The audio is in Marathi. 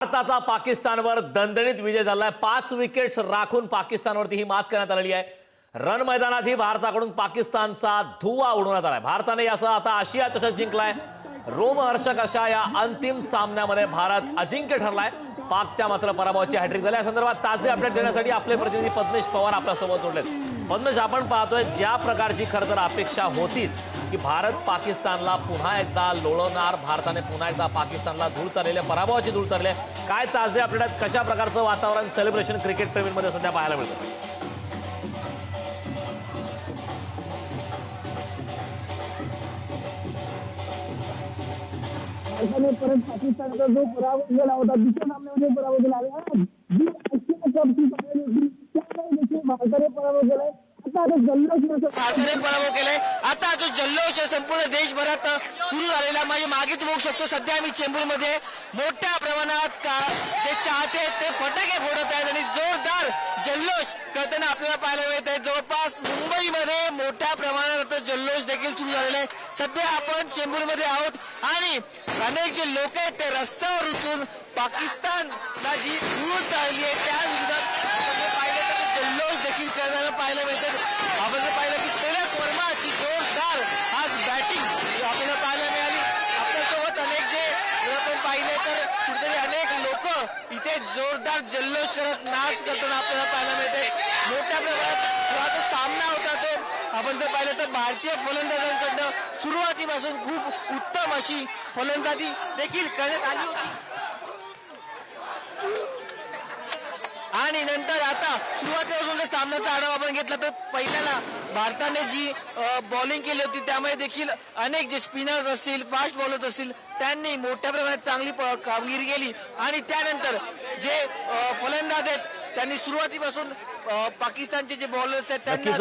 भारताचा पाकिस्तानवर दणदणीत विजय झालाय. पाच विकेट्स राखून पाकिस्तानवरती ही मात करण्यात आलेली आहे. रन मैदानात ही भारताकडून पाकिस्तानचा धुवा उडवण्यात आलाय. भारताने यासह आता आशिया चषक जिंकलाय. रोमहर्षक अशा या अंतिम सामन्यामध्ये भारत अजिंक्य ठरलाय. पाकच्या मात्र पराभवाची हॅट्रिक झाली. या संदर्भात ताजे अपडेट देण्यासाठी आपले प्रतिनिधी पद्मेश पवार आपल्यासोबत जोडलेत. पद्मेश आपण पाहतोय ज्या प्रकारची खरं तर अपेक्षा होतीच की भारत पाकिस्तानला पुन्हा एकदा लोळवणार भारताने पुन्हा एकदा पाकिस्तानला धूळ चाललेल्या पराभवाची धूळ चालले काय ताजे अपडेट कशा प्रकारचं वातावरण सेलिब्रेशन क्रिकेट प्रेमींमध्ये सध्या पाहायला मिळतं? परत पाकिस्तानचा जो पराभव केला होता दुसऱ्या सामन्यामध्ये पराभव केला पराभव केलाय आता आता जल्लोष पराभव केलाय आता जो जल्लोष आहे संपूर्ण देशभरात सुरू झालेला म्हणजे मागे तू बघू शकतो. सध्या आम्ही चेंबूरमध्ये मोठ्या प्रमाणात का जे चाहते ते फटाके फोडत आहेत आणि जोरदार जल्लोष करताना आपल्याला पाहायला मिळत आहे. जवळपास मुंबईमध्ये मोठ्या प्रमाणात जल्लोष देखील सुरू झालेला आहे. सध्या आपण चेंबूरमध्ये आहोत आणि अनेक जे लोक आहेत ते रस्त्यावर उतरून पाकिस्तानला जी धूळ चालली आहे त्या विरोधात पाहिलं तर पाहायला मिळतात आपण जर पाहिलं की तिलक वर्माची जोरदार आज बॅटिंग आपल्याला पाहायला मिळाली. आपल्यासोबत अनेक जे जर आपण पाहिले तर कुठेतरी अनेक लोक इथे जोरदार जल्लोष करत नाच करताना आपल्याला पाहायला मिळते. मोठ्या प्रमाणात सामना होता तो आपण जर पाहिलं तर भारतीय फलंदाजांकडनं सुरुवातीपासून खूप उत्तम अशी फलंदाजी देखील करण्यात आली होती. आणि नंतर आता सुरुवातीपासून जर सामन्याचा आढावा आपण घेतला तर पहिल्याला भारताने जी बॉलिंग केली होती त्यामध्ये देखील अनेक जे स्पिनर्स असतील फास्ट बॉलर्स असतील त्यांनी मोठ्या प्रमाणात चांगली कामगिरी केली. आणि त्यानंतर जे फलंदाज आहेत त्यांनी सुरुवातीपासून पाकिस्तानचे जे बॉलर्स आहेत त्यांना